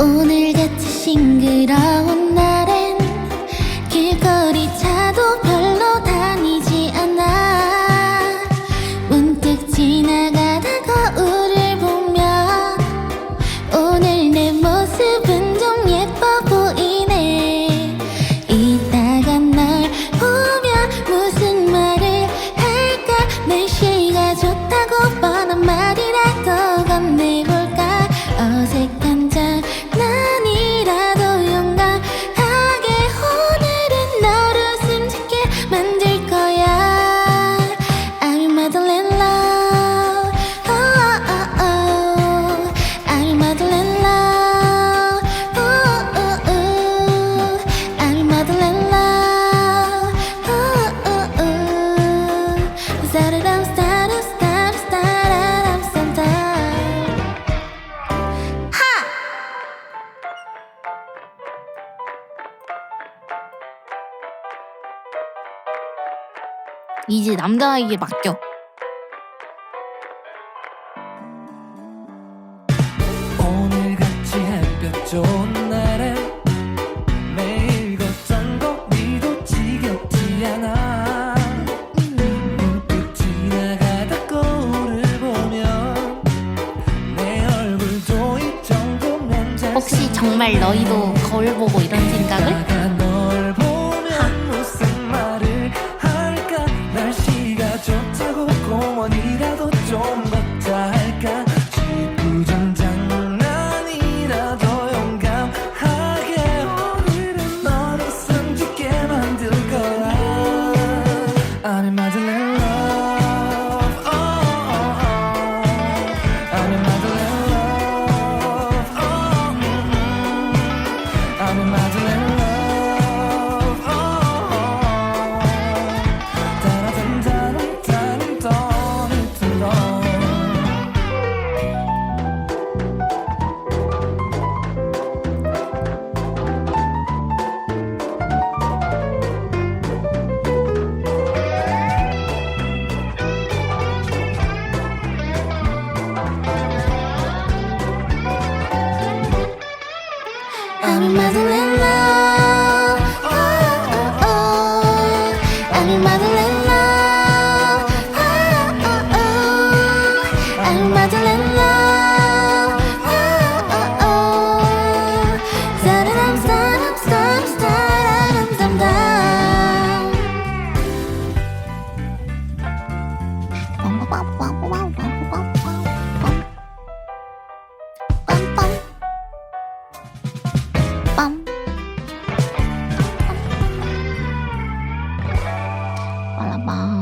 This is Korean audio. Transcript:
오늘같이 싱그러운 좋다고 봐 이제 남자에게 맡겨. 오늘같이 햇볕 좋은 날에 혹시 정말 너희도 거울 보고 이런 생각을? I'm a mother love. ปั๊มปลบ้า